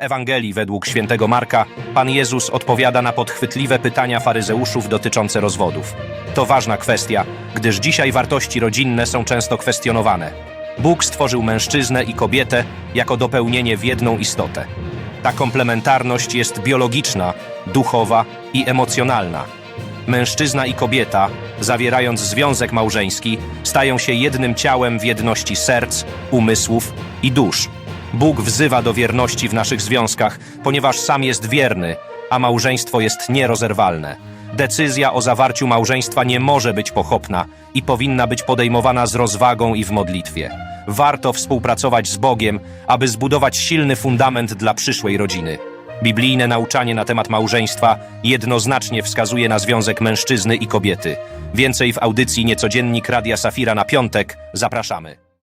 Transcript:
Ewangelii według świętego Marka Pan Jezus odpowiada na podchwytliwe pytania faryzeuszów dotyczące rozwodów. To ważna kwestia, gdyż dzisiaj wartości rodzinne są często kwestionowane. Bóg stworzył mężczyznę i kobietę jako dopełnienie w jedną istotę. Ta komplementarność jest biologiczna, duchowa i emocjonalna. Mężczyzna i kobieta, zawierając związek małżeński, stają się jednym ciałem w jedności serc, umysłów i dusz. Bóg wzywa do wierności w naszych związkach, ponieważ sam jest wierny, a małżeństwo jest nierozerwalne. Decyzja o zawarciu małżeństwa nie może być pochopna i powinna być podejmowana z rozwagą i w modlitwie. Warto współpracować z Bogiem, aby zbudować silny fundament dla przyszłej rodziny. Biblijne nauczanie na temat małżeństwa jednoznacznie wskazuje na związek mężczyzny i kobiety. Więcej w audycji Niecodziennik Radia Safira na piątek. Zapraszamy.